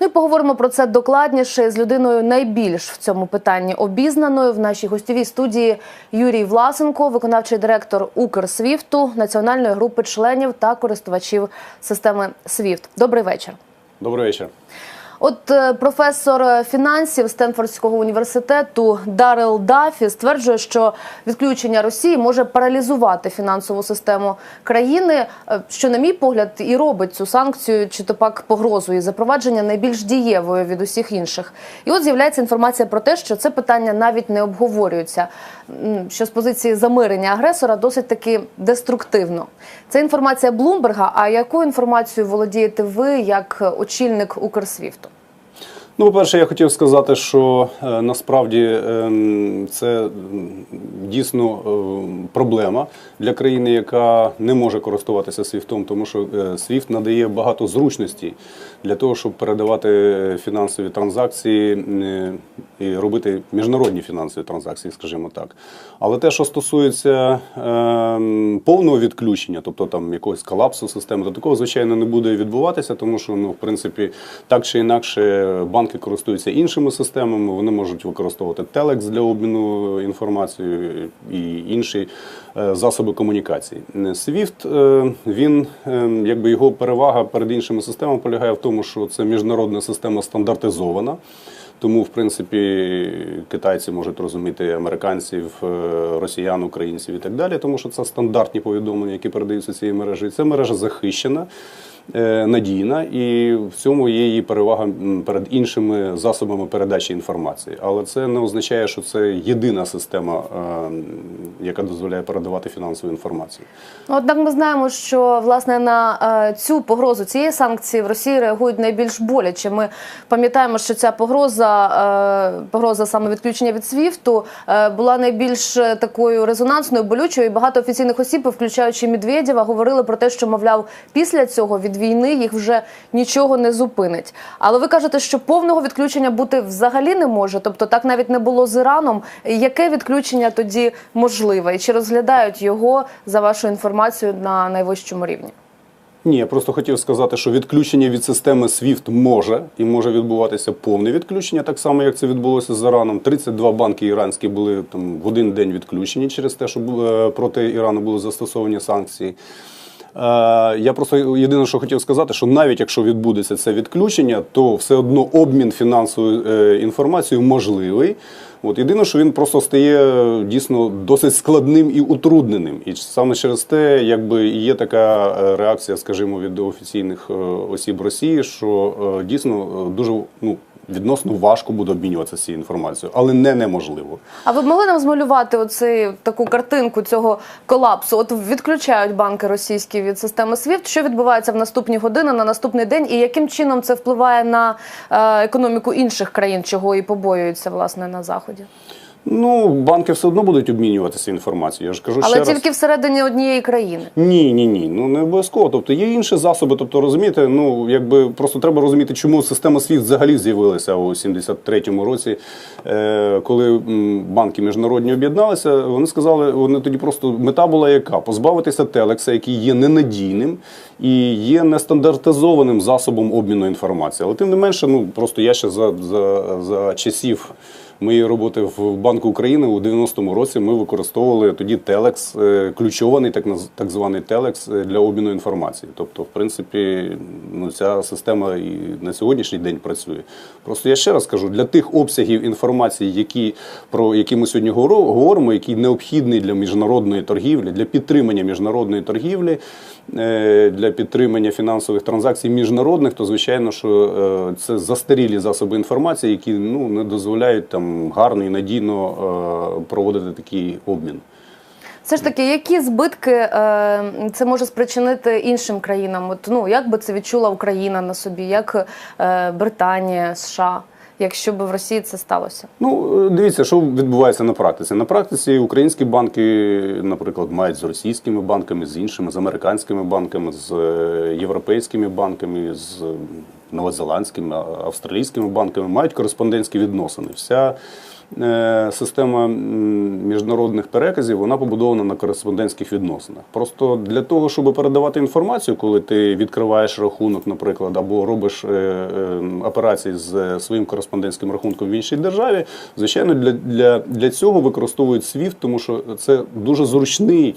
Ну і поговоримо про це докладніше з людиною найбільш в цьому питанні обізнаною в нашій гостєвій студії Юрій Власенко, виконавчий директор Укрсвіфту, національної групи членів та користувачів системи Свіфт. Добрий вечір. Добрий вечір. От е, професор фінансів Стенфордського університету Дарел Дафі стверджує, що відключення Росії може паралізувати фінансову систему країни, е, що, на мій погляд, і робить цю санкцію чи то пак погрозу і запровадження найбільш дієвою від усіх інших. І от з'являється інформація про те, що це питання навіть не обговорюється. Що з позиції замирення агресора досить таки деструктивно. Це інформація Блумберга. А якою інформацією володієте ви як очільник Укрсвіфту? Ну, по-перше, я хотів сказати, що е, насправді ем, це дійсно е, проблема для країни, яка не може користуватися свіфтом, тому що е, свіфт надає багато зручностей для того, щоб передавати фінансові транзакції е, і робити міжнародні фінансові транзакції, скажімо так. Але те, що стосується ем, повного відключення, тобто там якогось колапсу системи, то такого звичайно не буде відбуватися, тому що ну, в принципі, так чи інакше, банки користуються іншими системами, вони можуть використовувати телекс для обміну інформацією і інші е, засоби комунікації. SWIFT, е, він е, якби його перевага перед іншими системами полягає в тому, що це міжнародна система стандартизована. Тому, в принципі, китайці можуть розуміти американців, е, росіян, українців і так далі, тому що це стандартні повідомлення, які передаються цією мережею. Це мережа захищена, е, надійна, і в цьому є її перевага перед іншими засобами передачі інформації. Але це не означає, що це єдина система, е, яка дозволяє передавати фінансову інформацію. Ну, Однак ми знаємо, що власне на е, цю погрозу цієї санкції в Росії реагують найбільш боляче. Ми пам'ятаємо, що ця погроза, е, погроза саме відключення від СВІФТу, е, була найбільш е, такою резонансною, болючою. І багато офіційних осіб, включаючи Медведєва, говорили про те, що мовляв, після цього від війни їх вже нічого не зупинить. Але ви кажете, що повного відключення бути взагалі не може. Тобто, так навіть не було з Іраном. Яке відключення тоді можливе? І чи розглядають його за вашою інформацією на найвищому рівні? Ні, я просто хотів сказати, що відключення від системи SWIFT може і може відбуватися повне відключення, так само як це відбулося з Іраном. 32 банки іранські були там в один день відключені через те, що е, проти Ірану були застосовані санкції. Е, Я просто єдине, що хотів сказати, що навіть якщо відбудеться це відключення, то все одно обмін фінансовою е, інформацією можливий. От єдине, що він просто стає дійсно досить складним і утрудненим. І саме через те, якби є така е, реакція, скажімо, від офіційних осіб Росії, що дійсно дуже ну. Відносно важко буде обмінюватися цією інформацією, але не неможливо. А ви б могли нам змалювати оцей таку картинку цього колапсу? От відключають банки російські від системи SWIFT. Що відбувається в наступні години на наступний день, і яким чином це впливає на е, економіку інших країн, чого і побоюються власне на заході? Ну, банки все одно будуть обмінюватися інформацією. Я ж кажу Але ще раз. тільки всередині однієї країни. Ні, ні, ні. Ну не обов'язково. Тобто є інші засоби. Тобто, розумієте, ну якби просто треба розуміти, чому система SWIFT взагалі з'явилася у 73-му році, е, коли банки міжнародні об'єдналися. Вони сказали, вони тоді просто мета була яка? Позбавитися телекса, який є ненадійним і є нестандартизованим засобом обміну інформації. Але тим не менше, ну просто я ще за, за, за часів. Моєї роботи в Банку України у 90-му році ми використовували тоді телекс, ключований так так званий телекс для обміну інформації. Тобто, в принципі, ну ця система і на сьогоднішній день працює. Просто я ще раз кажу, для тих обсягів інформації, які про які ми сьогодні говоримо, які необхідні для міжнародної торгівлі, для підтримання міжнародної торгівлі, для підтримання фінансових транзакцій міжнародних, то звичайно, що е, це застарілі засоби інформації, які ну не дозволяють там гарно і надійно е, проводити такий обмін. Все ж таки, які збитки е, це може спричинити іншим країнам? От ну як би це відчула Україна на собі, як е, Британія, США, якщо б в Росії це сталося? Ну, е, дивіться, що відбувається на практиці. На практиці українські банки, наприклад, мають з російськими банками, з іншими, з американськими банками, з е, європейськими банками, з новозеландськими, австралійськими банками мають кореспондентські відносини. Вся система міжнародних переказів вона побудована на кореспондентських відносинах. Просто для того, щоб передавати інформацію, коли ти відкриваєш рахунок, наприклад, або робиш е, е, операції з е, своїм кореспондентським рахунком в іншій державі, звичайно, для, для, для цього використовують SWIFT, тому що це дуже зручний.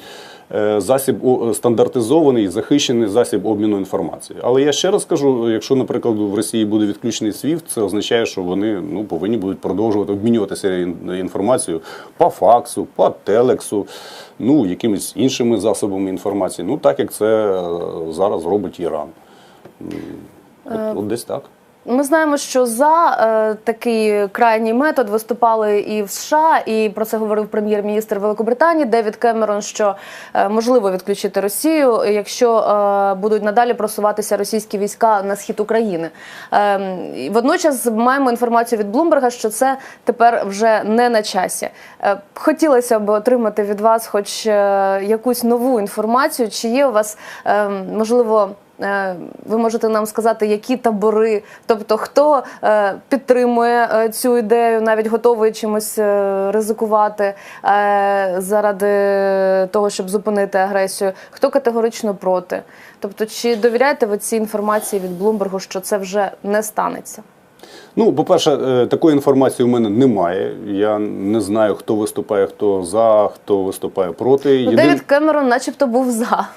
Е, Засіб стандартизований, захищений засіб обміну інформацією. Але я ще раз кажу: якщо, наприклад, в Росії буде відключений SWIFT, це означає, що вони ну повинні будуть продовжувати обмінюватися інформацією по факсу, по телексу, ну якимись іншими засобами інформації. Ну так як це е, зараз робить Іран. От, от десь так. Ми знаємо, що за е, такий крайній метод виступали і в США, і про це говорив прем'єр-міністр Великобританії Девід Кемерон, що е, можливо відключити Росію, якщо е, будуть надалі просуватися російські війська на схід України. Е, водночас маємо інформацію від Блумберга, що це тепер вже не на часі. Е, хотілося б отримати від вас, хоч е, якусь нову інформацію, чи є у вас е, можливо. Е, Ви можете нам сказати, які табори, тобто хто е, підтримує е, цю ідею, навіть готовий чимось ризикувати заради того, щоб зупинити агресію, хто категорично проти. Тобто, чи довіряєте ви цій інформації від Блумбергу, що це вже не станеться? Ну, по-перше, такої інформації у мене немає. Я не знаю, хто виступає, хто за, хто виступає проти. Ну, Єдин- Девід Кемерон, начебто, був за.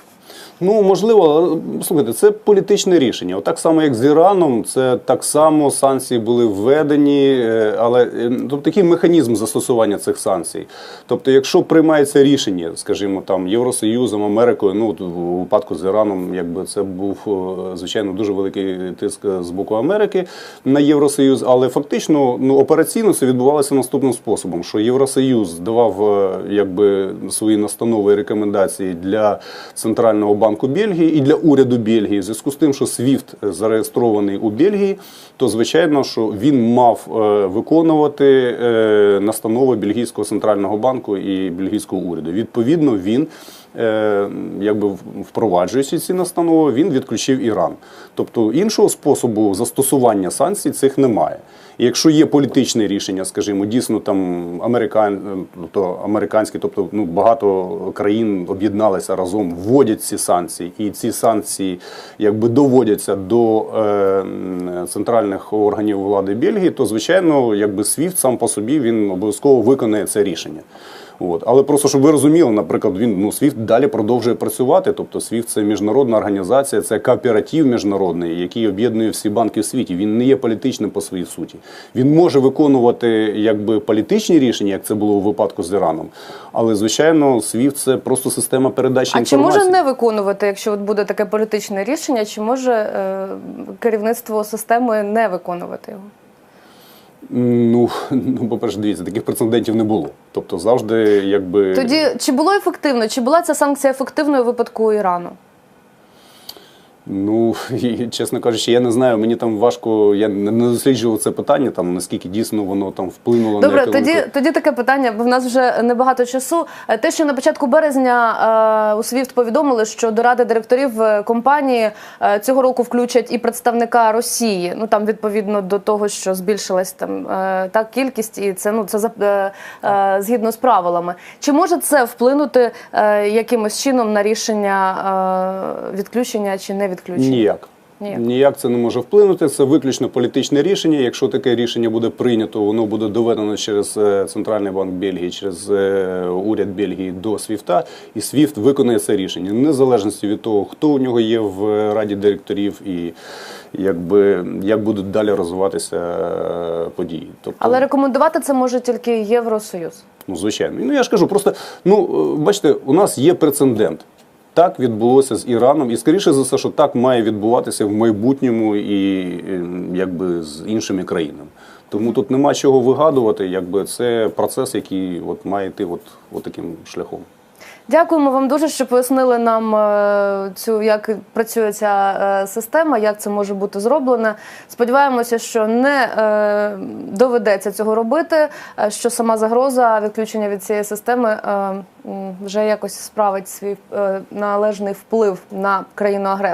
Ну, можливо, слухайте, це політичне рішення. Отак само, як з Іраном, це так само санкції були введені, е, але е, тобто, такий механізм застосування цих санкцій. Тобто, якщо приймається рішення, скажімо, там Євросоюзом, Америкою, ну у випадку з Іраном, якби це був е, звичайно дуже великий тиск з боку Америки на Євросоюз, але фактично ну операційно це відбувалося наступним способом: що Євросоюз давав якби свої настанови і рекомендації для центрального банку Бельгії і для уряду Бельгії. В зв'язку з тим, що СВІФТ зареєстрований у Бельгії, то звичайно, що він мав е, виконувати е, настанови бельгійського центрального банку і бельгійського уряду. Відповідно, він. Е, Якби впроваджуючи ці настанови, він відключив Іран. Тобто іншого способу застосування санкцій цих немає. І якщо є політичне рішення, скажімо, дійсно там американ, тобто американські, тобто ну багато країн об'єдналися разом, вводять ці санкції, і ці санкції якби доводяться до е, центральних органів влади Бельгії, то звичайно, якби SWIFT сам по собі він обов'язково виконає це рішення. От. Але просто щоб ви розуміли, наприклад, він ну SWIFT далі продовжує працювати. Тобто SWIFT – це міжнародна організація, це кооператив міжнародний, який об'єднує всі банки в світі. Він не є політичним по своїй суті. Він може виконувати якби політичні рішення, як це було у випадку з Іраном. Але звичайно, SWIFT – це просто система передачі А чи може не виконувати, якщо от буде таке політичне рішення, чи може е, керівництво системи не виконувати його? Ну, ну, по-перше, дивіться, таких прецедентів не було. Тобто завжди, якби Тоді чи було ефективно? Чи була ця санкція ефективною у випадку Ірану? Ну, і, чесно кажучи, я не знаю. Мені там важко, я не досліджував це питання, там наскільки дійсно воно там вплинуло на Добре, тоді, тоді таке питання, бо в нас вже небагато часу. Е, Те, що на початку березня е, у СВІФТ повідомили, що до ради директорів е, компанії е, цього року включать і представника Росії. Ну там відповідно до того, що збільшилась там е, та кількість, і це ну це за- е, е, згідно з правилами. Чи може це вплинути е, якимось чином на рішення е, відключення чи не відключення? Ніяк. Ніяк. Ніяк це не може вплинути. Це виключно політичне рішення. Якщо таке рішення буде прийнято, воно буде доведено через е, Центральний банк Бельгії, через е, уряд Бельгії до СВІФТа, і СВІФТ виконає це рішення, незалежності від того, хто у нього є в раді директорів і якби як будуть далі розвиватися е, події. Тобто, Але рекомендувати це може тільки Євросоюз. Ну, звичайно. Ну я ж кажу, просто ну е, бачите, у нас є прецедент. Так відбулося з Іраном, і скоріше за все, що так має відбуватися в майбутньому і якби з іншими країнами. Тому тут нема чого вигадувати, якби це процес, який от має йти от, от таким шляхом. Дякуємо вам дуже, що пояснили нам е, цю, як працює ця е, система, як це може бути зроблено. Сподіваємося, що не е, доведеться цього робити. Що сама загроза відключення від цієї системи вже якось справить свій належний вплив на країну агресора.